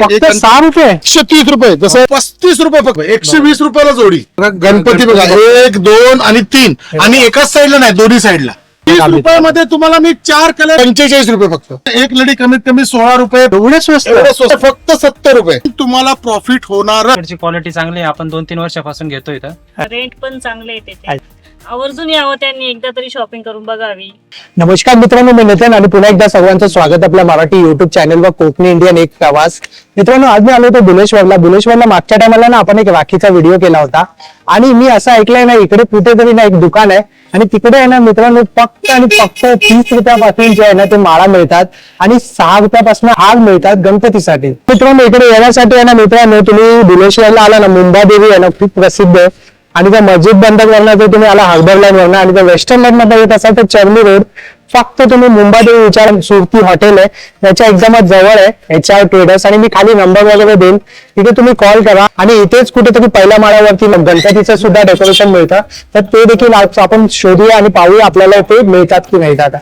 फक्त सहा रुपये? एकशे तीस रुपये जसं पस्तीस रुपये फक्त. एकशे वीस रुपयाला जोडी. गणपती बघा. एक दोन आणि तीन. आणि एकाच साईडला नाही दोन्ही साईडला. तीस रुपयामध्ये तुम्हाला मी चार कलर पंचेचाळीस रुपये फक्त. एक लडी कमीत कमी सोळा रुपये. एवढे स्वस्त? फक्त सत्तर रुपये. तुम्हाला प्रॉफिट होणार क्वालिटी चांगली आहे. आपण दोन तीन वर्षापासून घेतो इथं. रेट पण चांगले आहे त्याचे आवर्जून यावं त्यांनी एकदा तरी शॉपिंग करून बघावी. नमस्कार मित्रांनो मी नितीन आणि पुन्हा एकदा सर्वांचं स्वागत आपल्या मराठी युट्यूब चॅनलवर कोकणी इंडियन एक प्रवास. मित्रांनो आज मी आलो होतो बुलेश्वरला. बुलेश्वरला मागच्या टायमाला ना आपण एक राखीचा व्हिडिओ केला होता. आणि मी असं ऐकलंय ना इकडे कुठेतरी ना एक दुकान आहे. आणि तिकडे आहे ना मित्रांनो फक्त आणि फक्त तीस रुपयापासून जे आहे ना ते माळा मिळतात. आणि सहा रुपयापासून हार मिळतात गणपतीसाठी. मित्रांनो इकडे येण्यासाठी आहे ना मित्रांनो तुम्ही बुलेश्वरला आला ना मुंबादेवी आहे ना खूप प्रसिद्ध. आहे आणि त्या मस्जिद बंद करणार जर तुम्ही आला हार्बर लाईन वरनं आणि जर वेस्टर्न लाईन मध्ये येत असाल तर चर्नी रोड फक्त तुम्ही मुंबादेवी विचार सुरती हॉटेल आहे. त्याच्या एकदमच जवळ आहे. एच आर ट्रेडर्स आणि मी खाली नंबर वगैरे देईन. तिथे तुम्ही कॉल करा. आणि इथेच कुठेतरी पहिल्या माळ्यावरती गणपतीचं सुद्धा डेकोरेशन मिळतं. तर ते देखील आपण शोधूया आणि पाहूया आपल्याला ते मिळतात की नाही दादा.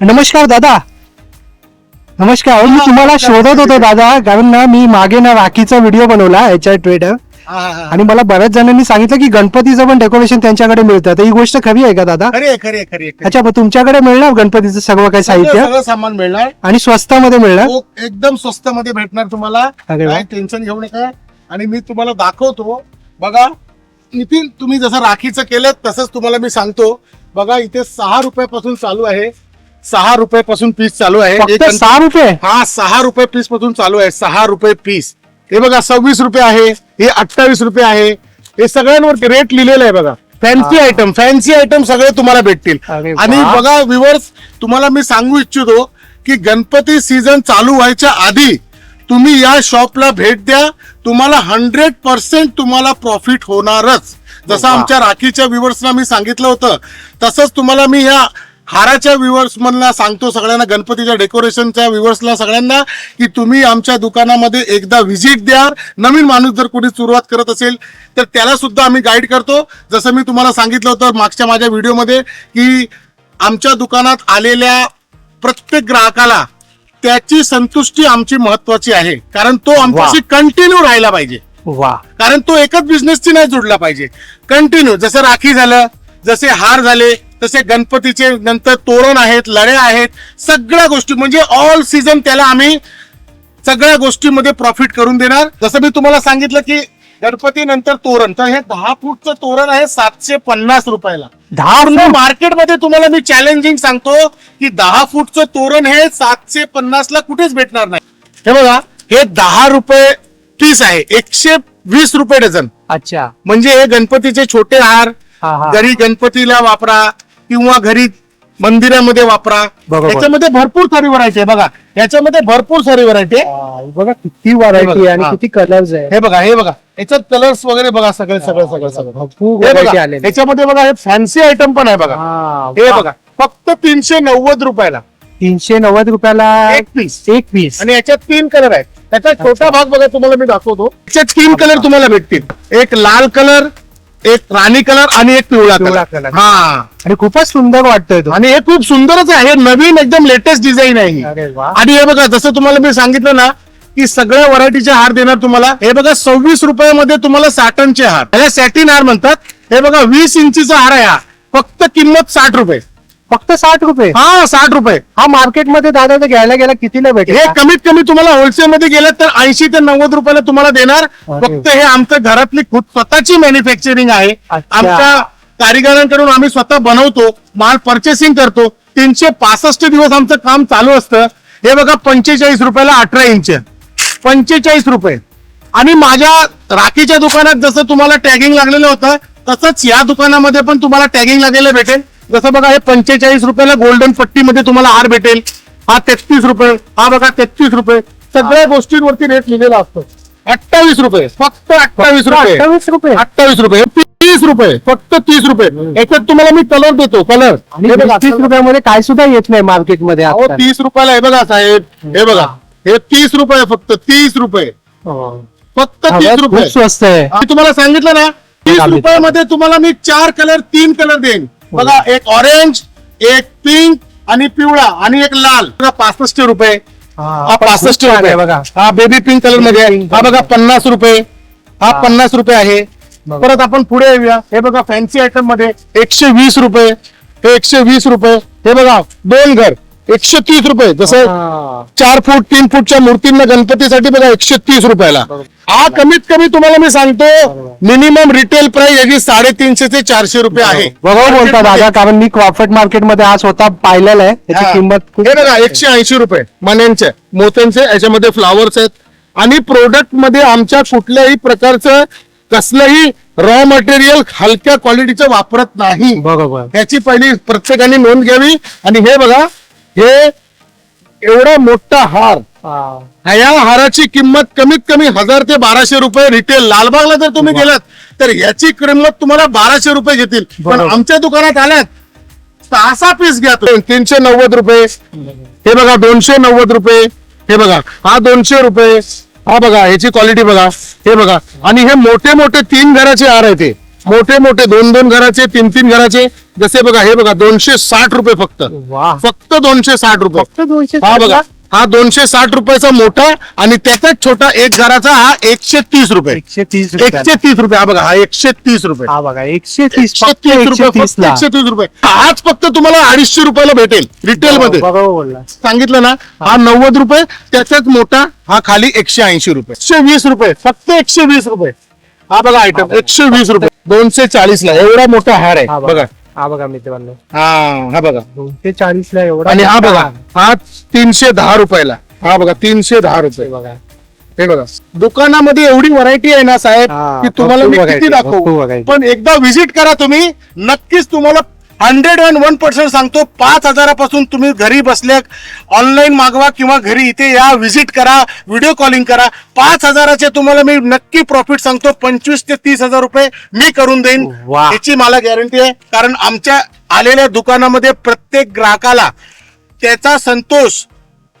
नमस्कार दादा. नमस्कार. अहो, मी तुम्हाला शोधत होतो दादा. कारण ना मी मागे ना राखीचा व्हिडिओ बनवला एच आर ट्रेडर आणि मला बऱ्याच जणांनी सांगितलं की गणपतीचं पण डेकोरेशन त्यांच्याकडे मिळतं. तर ही गोष्ट खरी आहे का दादा? खरी आहे खरी आहे खरी आहे अच्छा मग तुमच्याकडे मिळणार गणपतीचं सर्व काही साहित्य? सगळं सामान मिळणार. आणि स्वस्तामध्ये मिळणार? तो एकदम स्वस्त मध्ये भेटणार तुम्हाला. अरे वा. काय टेन्शन घेऊ नका. आणि मी तुम्हाला दाखवतो. बघा नितीन तुम्ही जसं राखीचं केलं तसंच तुम्हाला मी सांगतो. बघा इथे सहा रुपयापासून चालू आहे. सहा रुपयापासून पीस चालू आहे. फक्त सहा रुपये? हा सहा रुपये पीसपासून चालू आहे. सहा रुपये पीस हे बघा सव्वीस रुपये आहे. हे अठ्ठावीस रुपये आहे. हे सगळ्यांवरती रेट लिहिलेलं आहे बघा. फॅन्सी आयटम फॅन्सी आयटम सगळे तुम्हाला भेटतील. अरे वा. आणि बघा विवर्स तुम्हाला मी सांगू इच्छितो की गणपती सीझन चालू व्हायच्या आधी तुम्ही या शॉपला भेट द्या. तुम्हाला हंड्रेड पर्सेंट तुम्हाला प्रॉफिट होणारच. जसं आमच्या राखीच्या व्ह्युअर्सना मी सांगितलं होतं तसंच तुम्हाला मी या हाराच्या व्ह्युअर्स मधला सांगतो सगळ्यांना गणपतीच्या डेकोरेशनच्या व्ह्युअर्सला सगळ्यांना की तुम्ही आमच्या दुकानामध्ये एकदा व्हिजिट द्या. नवीन माणूस जर कोणी सुरुवात करत असेल तर त्याला सुद्धा आम्ही गाईड करतो. जसं मी तुम्हाला सांगितलं होतं मागच्या माझ्या व्हिडिओमध्ये की आमच्या दुकानात आलेल्या प्रत्येक ग्राहकाला त्याची संतुष्टी आमची महत्वाची आहे. कारण तो आमच्याशी कंटिन्यू राहायला पाहिजे. वा कारण तो एकच बिझनेसची नाही जोडला पाहिजे. कंटिन्यू जसं राखी झालं जसे हार झाले तसे गणपतीचे नंतर तोरण आहेत लढ्या आहेत सगळ्या गोष्टी म्हणजे ऑल सीझन त्याला आम्ही सगळ्या गोष्टीमध्ये प्रॉफिट करून देणार. जसं मी तुम्हाला सांगितलं की गणपती नंतर तोरण तर हे दहा फूटचं तोरण आहे सातशे पन्नास रुपयाला. दहा मार्केटमध्ये तुम्हाला मी चॅलेंजिंग सांगतो की दहा फूटचं तोरण हे सातशे पन्नास ला कुठेच भेटणार नाही. हे बघा हे दहा रुपये पीस आहे एकशे वीस रुपये डझन. अच्छा. म्हणजे हे गणपतीचे छोटे हार. घरी गणपतीला वापरा किंवा घरी मंदिरामध्ये वापरा. याच्यामध्ये भरपूर सारी व्हरायटी आहे. बघा याच्यामध्ये भरपूर सारी व्हरायटी आहे. बघा किती व्हरायटी बघा, आणि हा. किती कलर्स आहे. हे बघा हे बघा. याच्यात कलर्स वगैरे बघा सगळे सगळं सगळं सगळं. हे व्हरायटी बघा आलेली. याच्यामध्ये बघा हे फॅन्सी आयटम पण आहे बघा. हा, हे. बघा फक्त तीनशे नव्वद रुपयाला. तीनशे नव्वद रुपयाला एक पीस एक पीस आणि याच्यात तीन कलर आहेत. त्याचा छोटा भाग बघा तुम्हाला मी दाखवतो. याच्यात तीन कलर तुम्हाला भेटतील. एक लाल कलर एक राणी कलर आणि एक पिवळा पिवळा कलर. color. हा. आणि खूपच सुंदर वाटतोय तो. आणि हे खूप सुंदरच आहे. हे नवीन एकदम लेटेस्ट डिझाईन आहे ही. अरे वा. आणि हे बघा जसं तुम्हाला मी सांगितलं ना की सगळ्या व्हरायटीचे हार देणार तुम्हाला. हे बघा सव्वीस रुपयामध्ये तुम्हाला साटनचे हार. याला सॅटिन हार म्हणतात. हे बघा वीस इंचीचा हार आहे हा. फक्त किंमत साठ रुपये. फक्त साठ रुपये. हा साठ रुपये. हा मार्केटमध्ये दादा ते घ्यायला गेला कितीला भेटेल? हे कमीत कमी तुम्हाला होलसेल मध्ये गेलं तर ऐंशी ते नव्वद रुपयाला तुम्हाला देणार. अरे. फक्त हे आमचं घरातली खुद स्वतःची मॅन्युफॅक्चरिंग आहे. अच्छा. आमच्या कारिगरांकडून आम्ही स्वतः बनवतो माल परचेसिंग करतो. तीनशे पासष्ट दिवस आमचं काम चालू असतं. हे बघा पंचेचाळीस रुपयाला अठरा इंच पंचेचाळीस रुपये. आणि माझ्या राखीच्या दुकानात जसं तुम्हाला टॅगिंग लागलेलं होतं तसंच या दुकानामध्ये पण तुम्हाला टॅगिंग लागलेलं भेटेल. जसं बघा हे पंचेचाळीस रुपयाला गोल्डन पट्टीमध्ये तुम्हाला हार भेटेल. हा तेहतीस रुपये हा बघा तेहतीस रुपये. सगळ्या गोष्टींवरती रेट लिहिलेला असतो. अठ्ठावीस रुपये फक्त अठ्ठावीस रुपये. अठ्ठावीस रुपये. अठ्ठावीस रुपये तीस रुपये फक्त तीस रुपये. याच्यात तुम्हाला मी कलर देतो कलर तीस रुपयामध्ये काय सुद्धा येत नाही मार्केटमध्ये अहो. तीस रुपयाला आहे बघा साहेब हे बघा. हे. तीस रुपये फक्त तीस रुपये. हो. फक्त हा, तीस रुपये. स्वस्त आहे. मी तुम्हाला सांगितलं ना तीस. रुपयामध्ये तुम्हाला मी चार कलर तीन कलर देईन. बघा एक ऑरेंज एक पिंक आणि पिवळा आणि एक लाल. बघा पासष्ट रुपये. हा पासष्ट रुपये. आहे बघा. हा बेबी पिंक कलरमध्ये आहे. हा बघा पन्नास रुपये. हा पन्नास रुपये आहे. परत आपण पुढे येऊया. हे बघा फॅन्सी आयटममध्ये एकशे वीस रुपये हे एकशे वीस रुपये. हे बघा दोन घर. एकशे तीस रुपये. जसं हा. चार फूट तीन फूटच्या मूर्तींना गणपतीसाठी बघा एकशे तीस रुपयाला. हा कमीत कमी तुम्हाला मी सांगतो मिनिमम रिटेल प्राइस याची साडेतीनशे ते चारशे रुपये आहे. बरोबर. बोलता दादा कारण मी क्रॉफर्ट मार्केटमध्ये आज स्वतः पाहिलेलं आहे. त्याची हा. किंमत हे बघा एकशे ऐंशी रुपये मण्यांचे मोत्यांचे याच्यामध्ये फ्लावर्स आहेत. आणि प्रोडक्टमध्ये आमच्या कुठल्याही प्रकारचं कसलंही रॉ मटेरियल हलक्या क्वालिटीचं वापरत नाही. बरोबर. याची पहिली प्रत्येकाने नोंद घ्यावी. आणि हे बघा हे एवढा मोठा हार. हा. या हाराची किंमत कमीत कमी हजार ते बाराशे रुपये रिटेल लालबागला जर तुम्ही गेलात तर याची किंमत तुम्हाला बाराशे रुपये घेतील. पण बरोबर. आमच्या दुकानात आल्यात सहा पीस घ्या तुम्ही. तीनशे नव्वद रुपये. हे बघा दोनशे नव्वद रुपये. हे बघा हा दोनशे रुपये. हा बघा ह्याची क्वालिटी बघा. हे बघा. आणि हे मोठे मोठे तीन घराचे हार आहेत ते मोठे मोठे दोन दोन घराचे तीन तीन घराचे. जसे बघा हे बघा दोनशे साठ रुपये फक्त. वा फक्त दोनशे साठ रुपये. दोनशे हा बघा हा दोनशे साठ रुपयाचा मोठा आणि त्याचाच छोटा एक घराचा हा एकशे तीस रुपये. एकशे तीस एकशे तीस रुपये. हा बघा हा एकशे तीस रुपये. हा बघा एकशे तीस एकशे फक्त तीस रुपये तीस फक्त ला एकशे तीस रुपये. आज फक्त तुम्हाला अडीचशे रुपयाला भेटेल रिटेल मध्ये. बोलला. सांगितलं ना? हा नव्वद रुपये त्याचाच मोठा हा खाली एकशे ऐंशी रुपये. एकशे वीस रुपये फक्त एकशे वीस रुपये. हा बघा आयटम एकशे वीस रुपये. दोनशे चाळीस ला एवढा मोठा हार आहे. हा बघा. बघा. हा बघा मित्रांनो हा हा बघा. दोनशे चाळीस ला एवढा आणि हा बघा. हा तीनशे दहा रुपयाला. हा बघा तीनशे दहा रुपये. हे बघा. हे बघा. दुकानामध्ये एवढी व्हरायटी आहे ना साहेब हा, की तुम्हाला मी भरपूर किती variety, भरपूर दाखवू variety. पण एकदा व्हिजिट करा तुम्ही नक्कीच तुम्हाला हंड्रेड अँड वन पर्सेंट सांगतो पाच हजारापासून तुम्ही घरी बसल्या ऑनलाईन मागवा किंवा घरी इथे या व्हिजिट करा व्हिडिओ कॉलिंग करा पाच हजाराचे तुम्हाला मी नक्की प्रॉफिट सांगतो पंचवीस ते तीस हजार रुपये मी करून देईन. याची मला गॅरंटी आहे कारण आमच्या आलेल्या दुकानामध्ये प्रत्येक ग्राहकाला त्याचा संतोष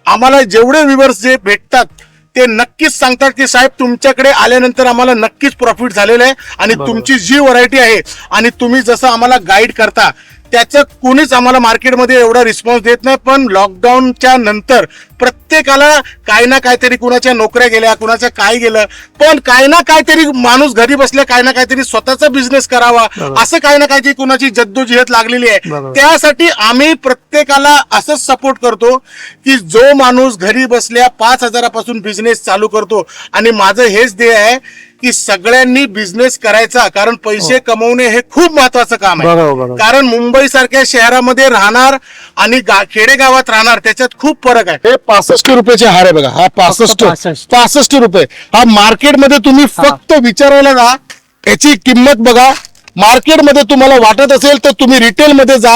आम्हाला जेवढे व्ह्युअर्स जे भेटतात ते नक्कीच सांगतात की साहेब तुमच्याकडे आल्यानंतर आम्हाला नक्कीच प्रॉफिट झालेलं आहे आणि तुमची जी व्हरायटी आहे आणि तुम्ही जसं आम्हाला गाईड करता त्याचं कोणीच आम्हाला मार्केटमध्ये एवढा रिस्पॉन्स देत नाही. पण लॉकडाऊनच्या नंतर प्रत्येकाला काही ना काहीतरी कुणाच्या नोकऱ्या गेल्या कुणाचं काय गेलं पण काही ना काहीतरी माणूस घरी बसल्या काही ना काहीतरी स्वतःचा बिझनेस करावा. असं काही ना काहीतरी कुणाची जद्दोजहद लागलेली आहे. त्यासाठी आम्ही प्रत्येकाला असंच सपोर्ट करतो की जो माणूस घरी बसल्या पाच हजारापासून बिझनेस चालू करतो आणि माझं हेच ध्येय आहे की सगळ्यांनी बिझनेस करायचा कारण पैसे कमवणे हे खूप महत्वाचं काम आहे. कारण मुंबई सारख्या शहरामध्ये राहणार आणि खेडेगावात राहणार त्याच्यात खूप फरक आहे हे पासष्ट रुपयाचे हार आहे बघा. हा पासष्ट 65. पासष्ट. रुपये. हा मार्केटमध्ये तुम्ही फक्त विचारायला जा. याची किंमत बघा. मार्केटमध्ये तुम्हाला वाटत असेल तर तुम्ही रिटेल मध्ये जा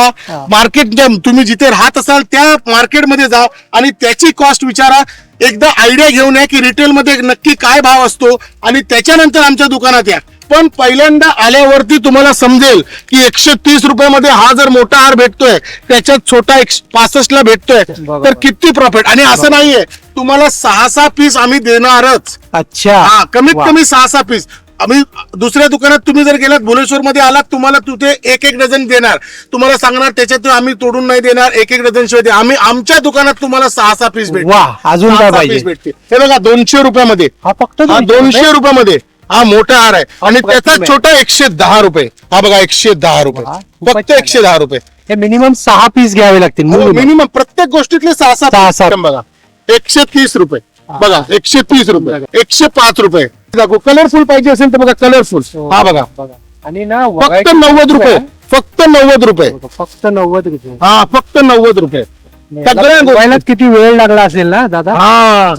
मार्केट तुम्ही जिथे राहत असाल त्या मार्केटमध्ये जा. आणि त्याची कॉस्ट विचारा. एकदा आयडिया घेऊन या की रिटेल मध्ये नक्की काय भाव असतो. आणि त्याच्यानंतर आमच्या दुकानात या. पण पहिल्यांदा आल्यावरती तुम्हाला समजेल की एकशे तीस रुपयामध्ये हा जर मोठा हार भेटतोय त्याच्यात छोटा एक पासष्ट ला भेटतोय. तर किती प्रॉफिट आणि असं नाहीये तुम्हाला सहा सहा पीस आम्ही देणारच. अच्छा. हा कमीत. कमी सहा सहा पीस आम्ही दुसऱ्या दुकानात तुम्ही जर गेलात भुलेश्वर मध्ये आलात तुम्हाला तिथे एक एक डझन देणार. तुम्हाला सांगणार त्याच्यात आम्ही तोडून नाही देणार एक एक डझन शिवाय आम्ही आमच्या दुकानात तुम्हाला सहा सहा पीस भेटतील अजून काय piece भेटतील. हे बघा दोनशे रुपयामध्ये. फक्त दोनशे रुपयामध्ये. हा मोठा हार आहे. आणि त्याचा. छोटा एकशे दहा रुपये. हा बघा एकशे दहा रुपये. फक्त एकशे दहा रुपये. हे मिनिमम सहा पीस घ्यावे लागतील. मिनिमम प्रत्येक गोष्टीतले सहा सहा- सहा बघा. एकशे तीस रुपये. बघा एकशे तीस रुपये. एकशे पाच रुपये. दाखवू कलरफुल पाहिजे असेल तर बघा कलरफुल हा बघा. बघा. आणि ना फक्त नव्वद रुपये. फक्त नव्वद रुपये. फक्त नव्वद रुपये. हा फक्त नव्वद रुपये. सगळ्या किती वेळ लागला असेल ना दादा? हा.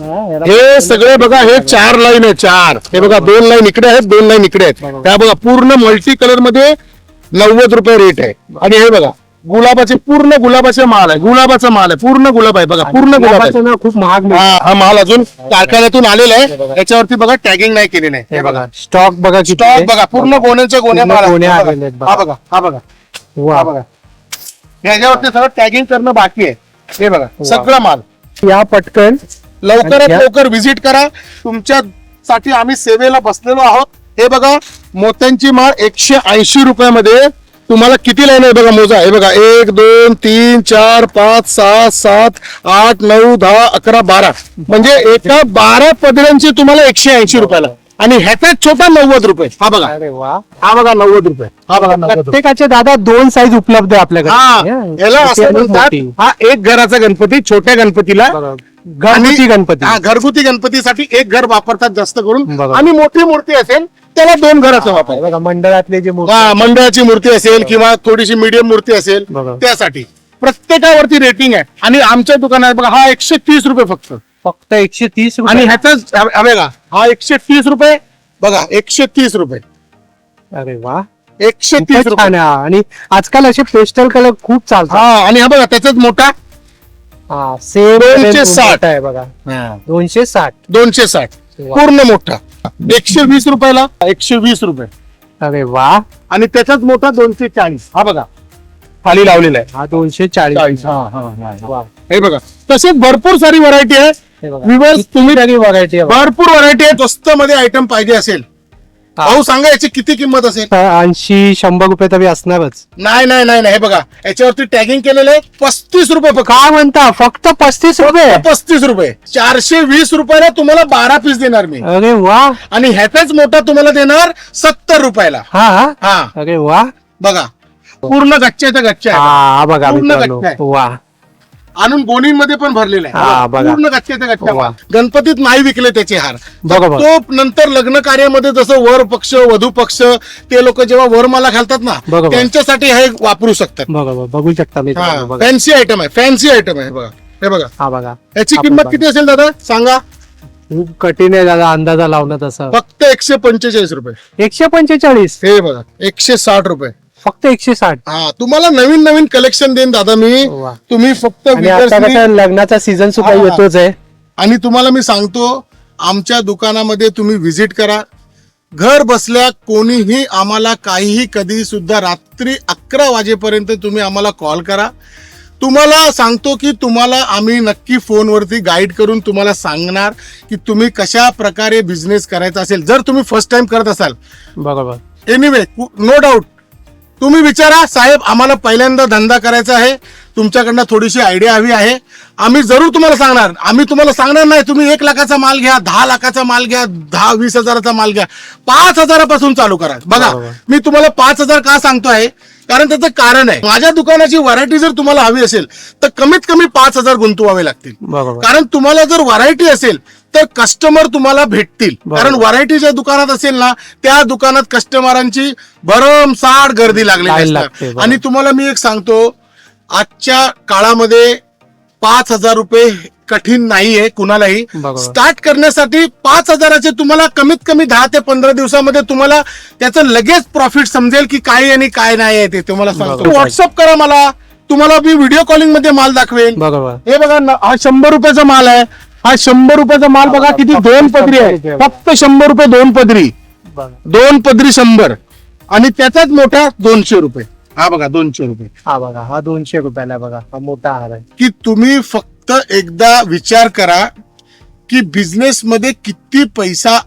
हे सगळे बघा हे चार लाईन आहे चार. हे बघा दोन लाईन इकडे आहेत दोन लाईन इकडे आहेत. त्या बघा पूर्ण मल्टी कलरमध्ये नव्वद रुपये रेट आहे. आणि हे बघा गुलाबाचे पूर्ण गुलाबाचे माल आहे. गुलाबाचा माल आहे पूर्ण गुलाब आहे बघा पूर्ण गुलाब आहे. गुलाबाचं ना खूप महाग मिळतं. हा हा माल अजून कारखान्यातून आलेला आहे. याच्यावरती बघा टॅगिंग नाही केलेलं आहे. हे बघा. स्टॉक बघा किती स्टॉक. बघा पूर्ण गोण्यांच्या गोण्या पूर्ण माल आहे. गोण्या हा बघा. आलेल्या आहेत बघा. हा बघा. हा बघा. वा. हा बघा. याच्यावरती सगळं टॅगिंग करणं बाकी आहे. हे बघा सगळा माल. या पटकन. लवकरात या- लवकर व्हिजिट करा. तुमच्यासाठी आम्ही सेवेला बसलेलो आहोत. हे बघा मोत्यांची माळ एकशे ऐंशी रुपयामध्ये. तुम्हाला किती लाईन आहे बघा मोजा. हे बघा एक दोन तीन चार पाच सहा सात आठ नऊ दहा अकरा बारा. म्हणजे एका बारा पदऱ्यांची तुम्हाला एकशे ऐंशी रुपयाला. आणि ह्याचा छोटा नव्वद रुपये. हा बघा. अरे वा. हा बघा नव्वद रुपये. हा बघा नव्वद रुपये. प्रत्येकाचे दादा दोन साईज उपलब्ध आहे आपल्याकडे. हा. हे, याला छोटी असं आणि म्हणतात मोठी. हा एक घराचा गणपती छोट्या गणपतीला बघा. घरगुती आणि- गणपती. हा घरगुती गणपतीसाठी एक घर वापरतात जास्त करून. बघा. आणि मोठी मूर्ती असेल त्याला दोन घराचा वापर. बघा मंडळातले जे मूर्ती हा मंडळाची मूर्ती असेल किंवा थोडीशी मीडियम मूर्ती असेल बघा. त्यासाठी. प्रत्येकावरती रेटिंग आहे. आणि आमच्या दुकानात बघा हा एकशे तीस रुपये फक्त. फक्त एकशे तीस आणि ह्याचाच बघा हा एकशे तीस रुपये बघा एकशे तीस रुपये. अरे वा. एकशे तीस रुपये. आणि आजकाल असे पेस्टल कलर खूप चालतात. हा आणि हा बघा त्याचाच मोठा हा सेम दोनशे साठ. आहे बघा. दोनशे साठ. दोनशे साठ. पूर्ण मोठा. एकशे वीस रुपयाला एकशे वीस रुपये. अरे वा. आणि त्याचाच मोठा दोनशे चाळीस. हा बघा खाली लावलेला आहे. हा दोनशे चाळीस. हा बघा तसेच भरपूर सारी व्हरायटी आहे. विवर्स तुम्ही व्हरायटी आहे. भरपूर व्हरायटी आहे स्वस्त मध्ये आयटम पाहिजे असेल. भाऊ सांगा याची किती किंमत असेल? ऐंशी शंभर रुपये तरी असणारच. नाही नाही नाही नाही हे बघा. याच्यावरती टॅगिंग केलेलं आहे पस्तीस रुपये फक्त. काय म्हणता? फक्त पस्तीस रुपये? पस्तीस रुपये. चारशे वीस रुपयाला तुम्हाला बारा पीस देणार मी. अरे वा. आणि ह्याचाच मोठा तुम्हाला देणार सत्तर रुपयाला. हा हा? हा. अरे वा. बघा. पूर्ण गच्च्याचा गच्चा आहे. हा बघा पूर्ण मित्रांनो. गच्चा आहे. वा. आणून गोणींमध्ये पण भरलेला हा, आहे बघा. पूर्ण गच्च्याचा गच्चा. वा. गणपतीत नाही विकले त्याचे हार. बघा, तर बघा. तो नंतर लग्न कार्यामध्ये जसं वर पक्ष वधू पक्ष ते लोक जेव्हा वरमाला घालतात ना बघा. त्यांच्यासाठी हे वापरू शकतात. बघा बघा. बघू शकता बघा. फॅन्सी आयटम आहे फॅन्सी आयटम आहे हे बघा. हे बघा. हा बघा. याची आपण किंमत बघा. किती असेल दादा? सांगा. खूप कठीण आहे दादा अंदाजा लावणं तसं. फक्त एकशे पंचेचाळीस रुपये. एकशे पंचेचाळीस? हे बघा एकशे साठ रुपये. फक्त एकशे साठ. हा तुम्हाला नवीन नवीन कलेक्शन देईन दादा मी. वा. तुम्ही फक्त आणि आता विकर्सनी- कसं लग्नाचा सीझन सुद्धा हा. येतोच आहे. आणि तुम्हाला मी सांगतो आमच्या दुकानामध्ये तुम्ही व्हिजिट करा. घर बसल्या कोणीही आम्हाला काहीही कधी सुद्धा रात्री अकरा वाजेपर्यंत तुम्ही आम्हाला कॉल करा. तुम्हाला सांगतो की तुम्हाला आम्ही नक्की फोनवरती गाईड करून तुम्हाला सांगणार की तुम्ही कशा प्रकारे बिझनेस करायचा असेल. जर तुम्ही फर्स्ट टाइम करत असाल. बरोबर. एनिवे नो डाऊट तुम्ही विचारा साहेब आम्हाला पहिल्यांदा धंदा करायचा आहे. तुमच्याकडनं थोडीशी आयडिया हवी आहे. आम्ही जरूर तुम्हाला सांगणार. आम्ही तुम्हाला सांगणार नाही तुम्ही एक लाखाचा माल घ्या दहा लाखाचा माल घ्या दहा वीस हजाराचा माल घ्या. पाच हजारापासून चालू करा. बघा. मी तुम्हाला पाच हजार का सांगतोय? कारण त्याचं कारण आहे. माझ्या दुकानाची व्हरायटी जर तुम्हाला हवी असेल तर कमीत कमी पाच हजार गुंतवावे लागतील. कारण तुम्हाला जर व्हरायटी असेल तर कस्टमर तुम्हाला भेटतील. कारण व्हरायटी ज्या दुकानात असेल ना त्या दुकानात कस्टमरांची भरमसाठ गर्दी लागलेली असते. आणि तुम्हाला मी एक सांगतो आजच्या काळामध्ये पाच हजार रुपये कठीण नाहीये कुणालाही. स्टार्ट करण्यासाठी पाच हजाराचे तुम्हाला कमीत कमी दहा ते पंधरा दिवसामध्ये तुम्हाला त्याचं लगेच प्रॉफिट समजेल की काय आणि काय नाही आहे ते. तुम्हाला सांगतो. व्हॉट्सअप करा मला. तुम्हाला मी व्हिडिओ कॉलिंगमध्ये माल दाखवेन. बरोबर. हे बघा हा शंभर रुपयाचा माल आहे. हा शंभर रुपयाचा माल बघा किती दोन पदरी आहे. फक्त शंभर रुपये दोन पदरी. दोन पदरी शंभर. आणि त्याचाच मोठा दोनशे रुपये. हा बघा दोनशे रुपये. हा बघा हा दोनशे रुपयाला बघा हा मोठा हार आहे. की तुम्ही फक्त एकदा विचार करा की बिझनेस मध्ये किती पैसा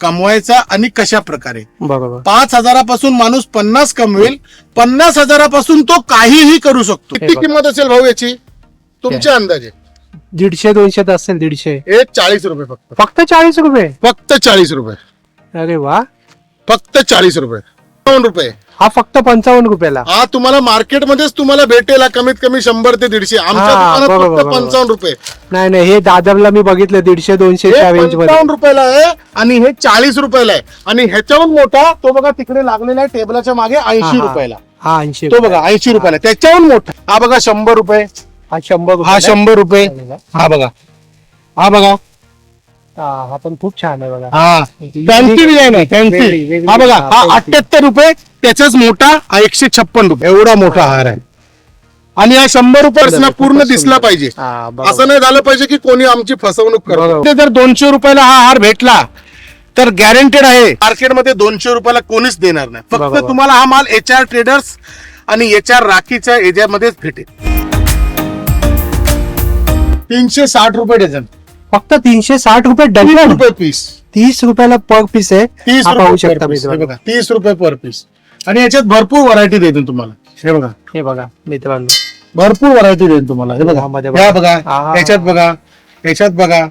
कमवायचा आणि कशा प्रकारे. बरोबर. पाच हजारापासून माणूस पन्नास कमवेल पन्नास हजारापासून तो काहीही करू शकतो. किती. किंमत असेल भाऊ याची? तुमच्या अंदाजे. दीडशे दोनशे तर असेल दीडशे. हे चाळीस रुपये फक्त. फक्त चाळीस रुपये? फक्त चाळीस रुपये. अरे वा. फक्त चाळीस रुपये. दोन रुपये. हा फक्त पंचावन्न रुपयाला. हा तुम्हाला मार्केटमध्येच तुम्हाला भेटेल हा कमीत कमी शंभर ते दीडशे. आमच्या हा, दुकानात बरोबर, फक्त बरोबर. पंचावन्न रुपये. नाही नाही हे दादरला मी बघितलं दीडशे हे रेंजमध्ये. पंचावन्न रुपयाला आहे आणि हे चाळीस रुपयाला आहे. आणि ह्याच्याहून मोठा तो बघा तिकडे लागलेला आहे टेबलाच्या मागे हा, ऐंशी हा. रुपयाला. हा ऐंशी तो बघा ऐंशी रुपयाला. त्याच्याहून मोठा हा बघा शंभर रुपये. हा शंभर हा. शंभर रुपये. हा बघा. हा बघा. हा पण खूप छान आहे बघा. हा. फॅन्सी डिझाईन आहे वेगळी- फॅन्सी वेगळी- हा बघा हा, हा. अठ्याहत्तर रुपये त्याचाच मोठा हा एकशे छप्पन रुपये. एवढा मोठा हार आहे. आणि हा शंभर रुपये ना पूर्ण दिसला पाहिजे. हा. असं नाही झालं पाहिजे की कोणी आमची फसवणूक करतो. बरोबर. जर दोनशे रुपयाला हा हार भेटला तर गॅरंटेड आहे. मार्केटमध्ये दोनशे रुपयाला कोणीच देणार नाही. फक्त बरोबर. तुम्हाला हा माल एच आर ट्रेडर्स आणि एच आर राखीच्या एरियामध्येच भेटेल. तीनशे साठ रुपये डझन. फक्त तीनशे साठ रुपये तीस डझन रुपये पीस. तीस रुपयाला पर पीस आहे. तीस हा पाहू रुपये शकता per piece. हे मित्रांनो. बघा तीस रुपये पर पीस आणि याच्यात भरपूर व्हरायटी देतील तुम्हाला. हे बघा हे बघा मित्रांनो भरपूर व्हरायटी देईल तुम्हाला. हे बघा यामध्ये या बघा. याच्यात बघा याच्यात बघा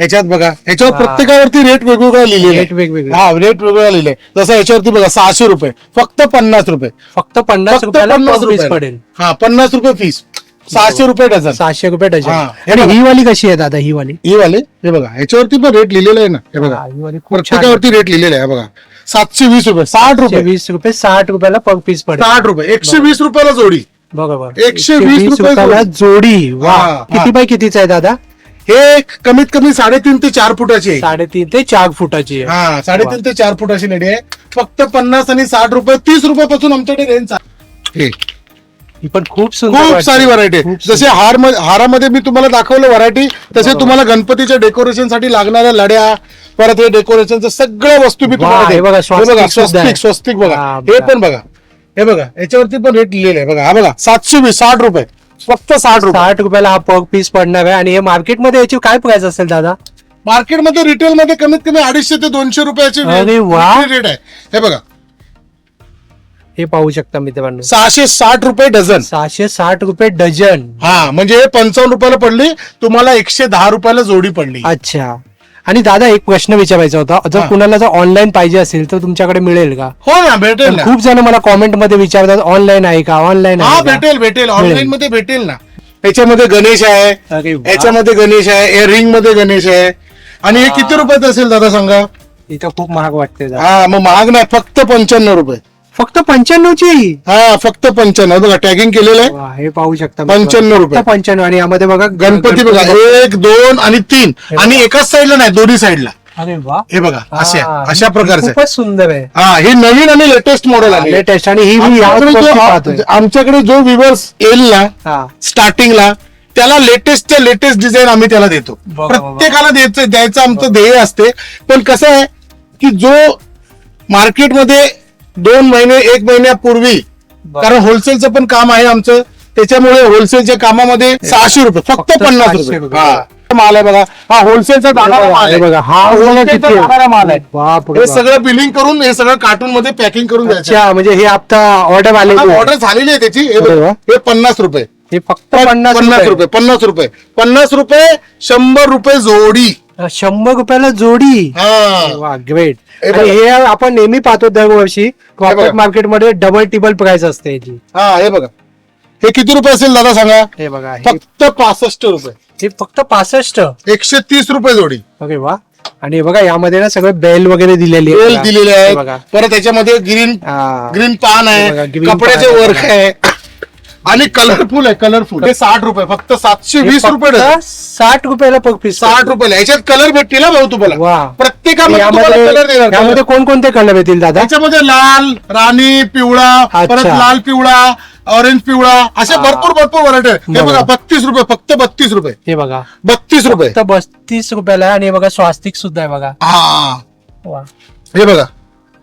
याच्यात बघा. याच्यावर हा. प्रत्येकावरती रेट वेगवेगळा लिहिलेला रेट वेगवेगळे. हा रेट वेगवेगळा लिहिले जसं याच्यावरती बघा सहाशे रुपये. फक्त पन्नास रुपये. फक्त पन्नास फक्त रुपयाला पन्नास रुपये पडेल. हा पन्नास रुपये फीस सहाशे रुपये डझन. सहाशे रुपये डझन. हा. हे आणि बघा. ही वाली कशी आहे दादा ही वाली? ही वाले? हे बघा याच्यावरती पण रेट लिहिलेला आहे ना हे बघा. हा, ही वाली खूप छान प्रत्येकावरती रेट लिहिलेला आहे बघा. सातशे वीस रुपये साठ. रुपये. वीस रुपये साठ रुपयाला पर पीस पडेल. साठ रुपये एकशे वीस रुपयाला जोडी. बरोबर एकशे वीस रुपये रुपयाला जोडी. वा हा, हा. किती बाय कितीच आहे दादा? हे कमीत कमी साडेतीन ते चार फुटाची आहे. साडेतीन ते चार फुटाची आहे. हा साडेतीन ते चार फुटाची नडी आहे. फक्त पन्नास आणि साठ रुपये तीस रुपयापासून आमच्याकडे रेंज आहे. ही पण खूप सुंदर खूप वाटते. सारी व्हरायटी आहे खूप जसे हार म- हारामध्ये मी तुम्हाला दाखवलं व्हरायटी तसे तुम्हाला गणपतीच्या डेकोरेशनसाठी लागणाऱ्या लड्या परत हे डेकोरेशनचं सगळ्या वस्तू मी वा, तुम्हाला हे देईन. बघा, हे बघा स्वस्तिक आहे. स्वस्तिक बघा. हा, हे बघा. पण बघा. हे बघा याच्यावरती पण रेट लिहिलेले आहे. बघा हा बघा सातशे वीस साठ रुपये. फक्त साठ रुपये. साठ रुपयाला हा पर पीस पडणार आहे. आणि हे मार्केटमध्ये याची काय प्राइस असेल दादा? मार्केटमध्ये रिटेल मध्ये कमीत कमी अडीचशे ते दोनशे रुपयाची अरे वा. रेट आहे. हे बघा. हे पाहू शकता मित्रांनो. सहाशे साठ रुपये डझन. सहाशे साठ रुपये डझन. हा म्हणजे पंचावन्न रुपयाला पडली तुम्हाला एकशे दहा रुपयाला जोडी पडली. अच्छा. आणि दादा एक प्रश्न विचारायचा होता. जर हा. कुणाला जर ऑनलाईन पाहिजे असेल तर तुमच्याकडे मिळेल का? हो ना भेटेल ना. खूप जण मला कॉमेंटमध्ये विचारतात ऑनलाईन आहे का? ऑनलाईन हा आहे का? भेटेल भेटेल. ऑनलाईन. मध्ये भेटेल ना. याच्यामध्ये गणेश आहे. अरे वा. याच्यामध्ये गणेश आहे. हे रिंगमध्ये गणेश आहे. आणि हे किती रुपयात असेल दादा सांगा? इथं खूप महाग वाटते. हा मग महाग नाही फक्त पंच्याण्णव रुपये. फक्त पंच्याण्णवची हा. फक्त पंच्याण्णव. बघा टॅगिंग केलेलं आहे. वा, हे पाहू शकता 95 रुपये. फक्त पंच्याण्णव. आणि यामध्ये बघा गणपती बघा एक दोन आणि तीन. आणि एकाच साईडला नाही दोन्ही साईडला. अरे वा. हे बघा असे हा, अशा प्रकारचे खूपच सुंदर आहे. हा हे नवीन आणि लेटेस्ट मॉडेल आले. लेटेस्ट आणि ही मी याच आमच्याकडे गोष्टी पाहतोय. जो- आमच्याकडे जो विवर्स येईल ना हा. स्टार्टिंगला त्याला लेटेस्ट लेटेस्ट डिझाईन आम्ही त्याला देतो. बघा, प्रत्येकाला द्यायचं द्यायचं आमचं ध्येय असते. पण कसं आहे की जो मार्केटमध्ये दोन महिने एक महिन्यापूर्वी. कारण होलसेलचं पण काम आहे आमचं. त्याच्यामुळे होलसेलच्या कामामध्ये सहाशे रुपये फक्त पन्नास 600 रुपये. हा. माल आहे बघा. हा होलसेलचा जाणारा माल हे आहे बघा हा बघा होलसेलचा किती जाणारा माल आहे. बापरे हे बाप. सगळं बिलिंग करून हे सगळं कार्टून मध्ये पॅकिंग करून द्यायचं. अच्छा म्हणजे हे आता ऑर्डर आले ऑर्डर झालेली आहे त्याची. हे बघा. हे पन्नास रुपये. हे फक्त पन्नास पन्नास रुपये पन्नास रुपये. पन्नास रुपये शंभर रुपये जोडी. शंभर रुपयाला जोडी. हा. वा ग्रेट हे बघा. हे आपण नेहमी पाहतो दरवर्षी बघा. कॉर्पोरेट मार्केटमध्ये डबल टिबल प्राइस असते याची. हा हे बघा. हे किती रुपये असेल दादा सांगा? हे बघा हे फक्त पासष्ट रुपये. हे फक्त पासष्ट. एकशे तीस रुपये जोडी. ओके वा. आणि हे बघा यामध्ये ना सगळे बेल वगैरे दिलेली बेल बघा. दिलेले हे बघा. परत त्याच्यामध्ये ग्रीन हा. ग्रीन पान हे बघा, आहे green कपड्याचे पान आहे. वर्क. आहे. आणि कलरफुल आहे कलरफुल हे साठ रुपये फक्त सातशे वीस रुपये डझन. साठ रुपयाला पग पीस साठ रुपयाला. याच्यात कलर भेटतील हा भाऊ तुम्हाला. वा. प्रत्येकामध्ये तुम्हाला यामध्ये कलर देणार यामध्ये कोणकोणते कलर येतील दादा? त्याच्यामध्ये लाल राणी पिवळा अच्छा. परत लाल पिवळा ऑरेंज पिवळा अशा. भरपूर भरपूर व्हरायटी आहे हे बरोबर. बघा बत्तीस रुपये फक्त बत्तीस रुपये. हे बघा. बत्तीस रुपये. फक्त बत्तीस रुपयाला आहे आणि हे बघा स्वास्तिक सुद्धा आहे बघा. हा. वा. हे बघा.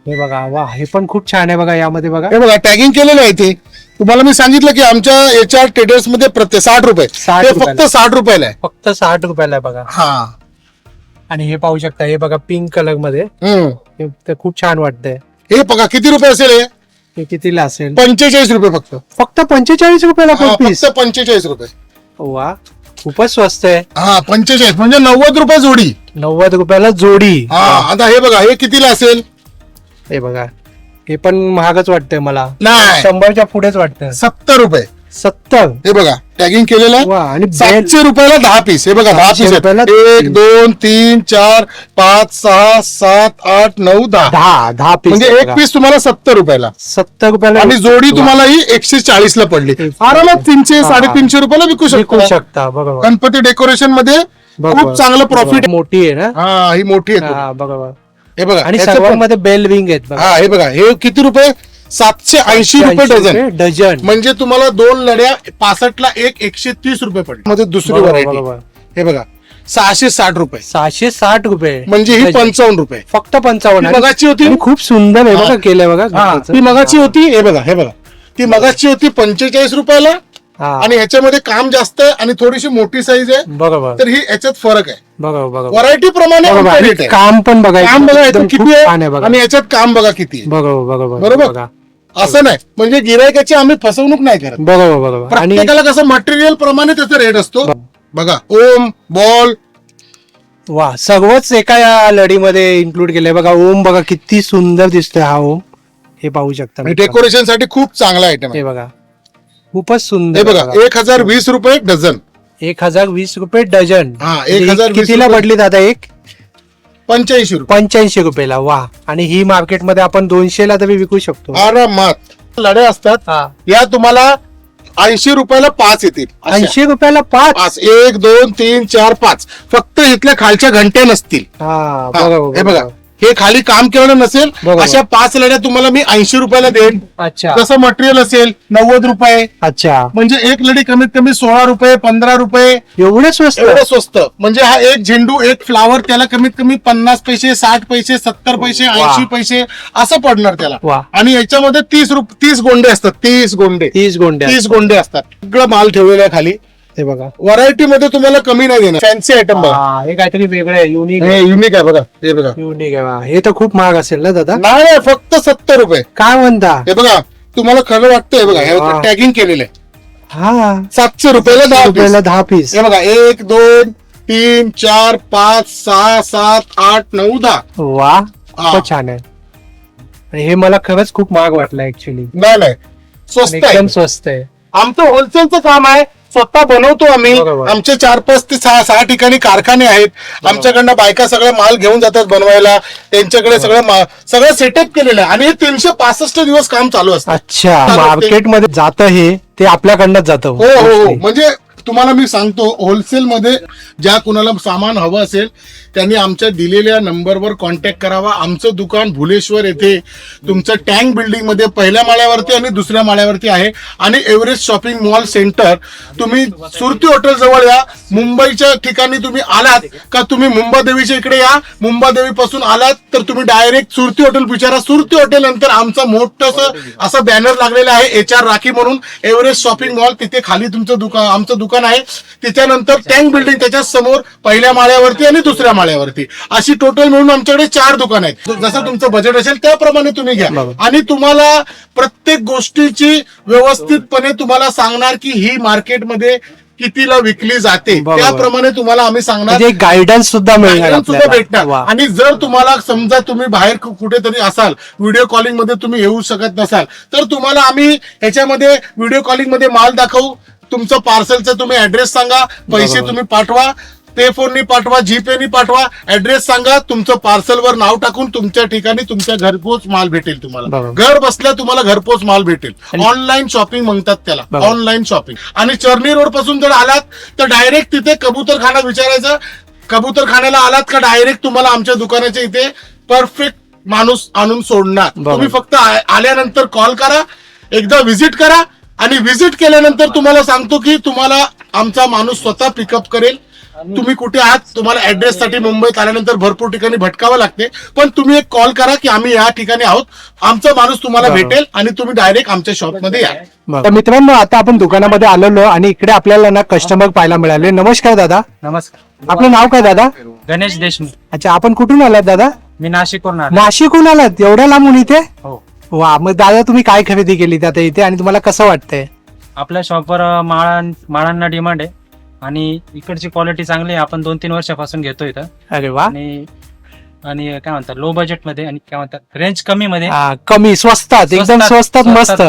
हे बघा वा. हे पण खूप छान आहे बघा यामध्ये बघा. हे बघा टॅगिंग केलेलं आहे ते. तुम्हाला मी सांगितलं की आमच्या याच्या टेडर्समध्ये प्रत्येक साठ रुपये. 60 ते रुपयाला. फक्त साठ रुपयाला आहे. फक्त साठ रुपयाला आहे बघा. हा. आणि हे पाहू शकता हे बघा पिंक कलरमध्ये. हम्म. हे ते खूप छान वाटतंय. हे बघा किती रुपये असेल हे? हे कितीला असेल? पंचेचाळीस रुपये फक्त. फक्त पंचेचाळीस रुपयाला हा, पीस फक्त पंचेचाळीस रुपये. वा खूपच स्वस्त आहे. हा पंचेचाळीस म्हणजे नव्वद रुपये जोडी. नव्वद रुपयाला जोडी. हा आता हे बघा हे कितीला असेल? हे बघा हे पण महागच वाटतंय मला. नाही. शंभरच्या पुढेच वाटतं सत्तर रुपये. सत्तर. हे बघा टॅगिंग केलेलं आहे वा आणि बेल सातशे रुपयाला दहा पीस हे बघा दहा सातशे पीस रुपयाला एक. दोन तीन चार पाच सहा सात आठ नऊ दहा. दहा दहा पीस म्हणजे एक पीस तुम्हाला सत्तर रुपयाला. सत्तर रुपयाला आणि जोडी तुम्हाला ही एकशे चाळीस ला पडली आरामात तीनशे. साडेतीनशे रुपयाला विकू विकू शकतो शकता बरोबर गणपती डेकोरेशनमध्ये बरोबर. खूप चांगलं प्रॉफिट बरोबर. मोठी आहे ना? हा ही मोठी आहे हा बरोबर हे बघा आणि याचं पण- सर्वांमध्ये बेल विंग आहेत बघा. हा हे बघा हे किती रुपये? सातशे ऐंशी रुपये डझन. डझन. म्हणजे तुम्हाला दोन लढ्या पासष्ट ला एक एकशे तीस रुपये पडले. मध्ये दुसरी बरोबर, व्हरायटी बरोबर. हे बघा सहाशे साठ रुपये. सहाशे साठ रुपये. म्हणजे ही डझन. पंचावन्न रुपये. फक्त पंचावन्न. ती मगाची होती? आणि खूप सुंदर आहे बघा हा. केलंय बघा. हा. ती मगाची होती हे बघा हे बघा. ती मगाची होती पंचेचाळीस रुपयाला हा. आणि ह्याच्यामध्ये काम जास्त आहे आणि थोडीशी मोठी साईज आहे. बरोबर. तर ही याच्यात फरक आहे. बरोबर बरोबर व्हरायटी प्रमाणे आमचा rate आहे. काम पण बघा काम बघा एकदम याच्यात खूप किती छान आहे आहे बघा. आणि याच्यात काम बघा किती आहे. बरोबर बरोबर बरोबर? बघा. असं नाही. म्हणजे गिरायकाची आम्ही फसवणूक नाही करत. बरोबर बरोबर आणि प्रत्येकाला कसं मटेरियल प्रमाणे त्याचा रेट असतो. बघा. ओम बॉल. वा सर्वच एका या लढीमध्ये इन्क्लूड केलंय. बघा ओम बघा किती सुंदर दिसतोय हा ओम. हे पाहू शकता. डेकोरेशनसाठी खूप चांगला आयटम हे बघा खूपच हे सुंदर बघा बघा. एक हजार वीस रुपये डझन. एक हजार वीस रुपये डझन. हा, एक म्हणजे हजार वीस कितीला रुपये. पडली दादा एक? पंच्याऐंशी रुपये. पंच्याऐंशी रुपयाला वा. आणि ही मार्केटमध्ये आपण दोनशेला तरी विकू शकतो. आरामात. लढ्या असतात. हा. या तुम्हाला ऐंशी रुपयाला पाच येतील. अशा. ऐंशी रुपयाला पाच? पाच. एक दोन तीन चार पाच. फक्त इथल्या खालच्या घंट्या नसतील. हा हा, हे बघा. हे खाली काम केलं नसेल बरोबर. अशा पाच लढ्या तुम्हाला मी ऐंशी रुपयाला देईन. अच्छा. जसं मटेरियल असेल नव्वद रुपये. अच्छा. म्हणजे एक लढी कमीत कमी सोळा रुपये पंधरा रुपये. एवढे स्वस्त? एवढं स्वस्त. म्हणजे हा एक झेंडू एक फ्लावर त्याला कमीत कमी पन्नास पैसे साठ पैसे सत्तर पैसे. ऐंशी पैसे असं पडणार त्याला. वा. आणि याच्यामध्ये तीस रुप तीस गोंडे असतात. तीस गोंडे. तीस गोंड्या तीस गोंडे असतात. सगळं माल ठेवलेला आहे खाली. हे बघा. व्हरायटी मध्ये तुम्हाला कमी नाही देणार. फॅन्सी आयटम बघा. हा, हे काहीतरी वेगळं आहे युनिक हे युनिक आहे बघा. हे बघा. युनिक आहे. हे तर खूप महाग असेल ना दादा? नाही नाही, फक्त सत्तर रुपये. काय म्हणता? हे बघा तुम्हाला खरं वाटतंय बघा. हे टॅगिंग केलेलं आहे. हा. सातशे रुपयाला दहा रुपयाला. दहा पीस हे बघा एक दोन तीन चार पाच सहा सात आठ नऊ दहा. वा हा. खूपच छान आहे. आणि हे मला खरंच खूप महाग वाटलं ऍक्च्युली नाही नाही. स्वस्त आहे. एकदम स्वस्त आहे. आमचं होलसेलचं काम आहे. स्वतः बनवतो आम्ही. बरोबर. आमचे चार पाच ते सहा सहा ठिकाणी कारखाने आहेत. आमच्याकडनं बायका सगळं माल घेऊन जातात बनवायला. त्यांच्याकडे सगळं मा- सगळं सेटअप केलेलं आहे. आणि हे तीनशे पासष्ट दिवस काम चालू असतं. अच्छा. मार्केटमध्ये जातं हे ते आपल्याकडनंच जातं हो हो हो. म्हणजे तुम्हाला मी सांगतो होलसेल मध्ये ज्या कुणाला सामान हवं असेल त्यांनी आमच्या दिलेल्या नंबरवर कॉन्टॅक्ट करावा. आमचं दुकान भुलेश्वर येथे तुमचं टँक बिल्डिंगमध्ये पहिल्या माळ्यावरती आणि दुसऱ्या माळ्यावरती आहे. आणि एव्हरेस्ट शॉपिंग मॉल सेंटर तुम्ही सुरती हॉटेल जवळ या. मुंबईच्या ठिकाणी तुम्ही आलात का तुम्ही मुंबादेवीच्या इकडे या? मुंबादेवी पासून आलात तर तुम्ही डायरेक्ट सुरती हॉटेल विचारा. सुरती हॉटेल नंतर आमचं मोठं असं बॅनर लागलेलं आहे एच आर राखी म्हणून. एव्हरेस्ट शॉपिंग मॉल तिथे खाली तुमचं दुकान आमचं दुकान आहे. त्याच्यानंतर टँक बिल्डिंग त्याच्यासमोर पहिल्या माळ्यावरती आणि दुसऱ्या माळ्यावरती. अशी टोटल मिळून आमच्याकडे चार दुकान आहेत. जसं तुमचं बजेट असेल त्याप्रमाणे तुम्ही घ्या. आणि तुम्हाला प्रत्येक गोष्टीची व्यवस्थितपणे तुम्हाला सांगणार की ही मार्केटमध्ये कितीला विकली जाते. त्याप्रमाणे तुम्हाला आम्ही सांगणार. म्हणजे गायडन्स सुद्धा मिळणार Guidance सुद्धा भेटणार. आणि जर तुम्हाला समजा तुम्ही बाहेर कुठेतरी असाल व्हिडिओ कॉलिंगमध्ये तुम्ही येऊ शकत नसाल तर तुम्हाला आम्ही ह्याच्यामध्ये व्हिडिओ कॉलिंगमध्ये माल दाखवू. तुमचं पार्सलचा तुम्ही ऍड्रेस सांगा पैसे. तुम्ही पाठवा पे फोननी पाठवा जीपेनी पाठवा ऍड्रेस सांगा तुमचं पार्सलवर नाव टाकून तुमच्या ठिकाणी तुमच्या घरपोच माल भेटेल तुम्हाला. घर बसल्या तुम्हाला घरपोच माल भेटेल ऑनलाईन शॉपिंग म्हणतात त्याला. ऑनलाईन शॉपिंग आणि चर्नी रोडपासून जर आलात तर डायरेक्ट तिथे कबूतरखाना विचारायचं कबूतरखान्याला आलात का डायरेक्ट तुम्हाला आमच्या दुकानाच्या इथे परफेक्ट माणूस आणून सोडणार. तुम्ही फक्त आल्यानंतर कॉल करा एकदा व्हिजिट करा आणि व्हिजिट केल्यानंतर तुम्हाला सांगतो की तुम्हाला आमचा माणूस स्वतः पिकअप करेल. तुम्ही कुठे आहात तुम्हाला ऍड्रेस साठी मुंबईत आल्यानंतर भरपूर ठिकाणी भटकावं लागते. पण तुम्ही एक कॉल करा की आम्ही या ठिकाणी आहोत. आमचा माणूस तुम्हाला. भेटेल आणि तुम्ही डायरेक्ट आमच्या शॉपमध्ये या. तर मित्रांनो आता आपण दुकानामध्ये आलेलो आणि इकडे आपल्याला ना कस्टमर पाहायला मिळाले. नमस्कार दादा. नमस्कार. आपलं नाव काय दादा? गणेश देशमुख. अच्छा आपण कुठून आलात दादा? मी नाशिकवरून आलो. नाशिकहून आलात. एवढ्या लांबून इथे? हो. वा मग दादा तुम्ही काय खरेदी केली आता इथे आणि तुम्हाला कसं वाटतंय? आपल्या शॉपवर माळां माळांना डिमांड आहे. आणि इकडची क्वालिटी चांगली आहे. आपण दोन तीन वर्षापासून घेतो इथं. अरे वा. आणि आणि काय म्हणतात लो बजेटमध्ये आणि काय म्हणतात रेंज कमी मध्ये. हा, कमी स्वस्तात एकदम स्वस्तात मस्त.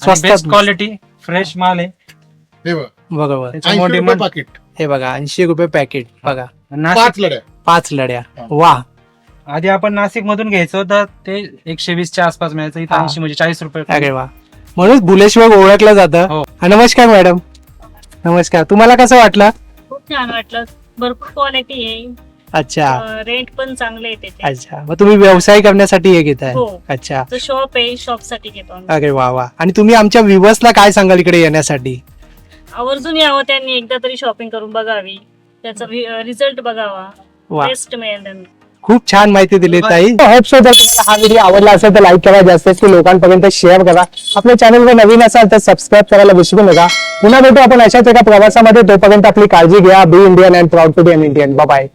स्वस्तात बेस्ट. क्वालिटी फ्रेश माल आहे. हे बघा. त्याच्यामुळे रुपये पाकिट हे बघा ऐंशी रुपये पॅकेट बघा. नाशिक पाच लढ्या पाच लड्या. हा. वा. आधी आपण नाशिक मधून घ्यायचो तर ते एकशे वीसच्या आसपास मिळायचं इथं हा. ऐंशी म्हणजे चाळीस रुपये अरे वा. म्हणून भुलेश्वर ओळखलं जातं. हो. हा, नमस्कार मॅडम. नमस्कार. तुम्हाला कसं वाटलं? खूप छान वाटलं. भरपूर क्वालिटी आहे. अच्छा. रेंट पण चांगले आहे त्याचे अच्छा. मग तुम्ही व्यवसाय करण्यासाठी हे घेताय? हो. अच्छा. शॉप आहे शॉपसाठी घेतो आम्ही. अरे वा वा. आणि तुम्ही आमच्या व्ह्युअर्सला काय सांगाल इकडे येण्यासाठी? आवर्जून यावं त्यांनी एकदा तरी शॉपिंग करून बघावी. त्याचा रिझल्ट बघावा. वा. बेस्ट मिळेल त्यांना. खूप छान माहिती दिली ताई. होप सो जर तुम्हाला हा व्हिडिओ आवडला असेल तर लाईक करा जास्तीत की लोकांपर्यंत शेअर करा. आपल्या चॅनलवर नवीन असाल तर सबस्क्राईब करायला विसरू नका. पुन्हा भेटू आपण अशाच एका प्रवासामध्ये. तोपर्यंत आपली काळजी घ्या. Be Indian and proud to be an Indian bye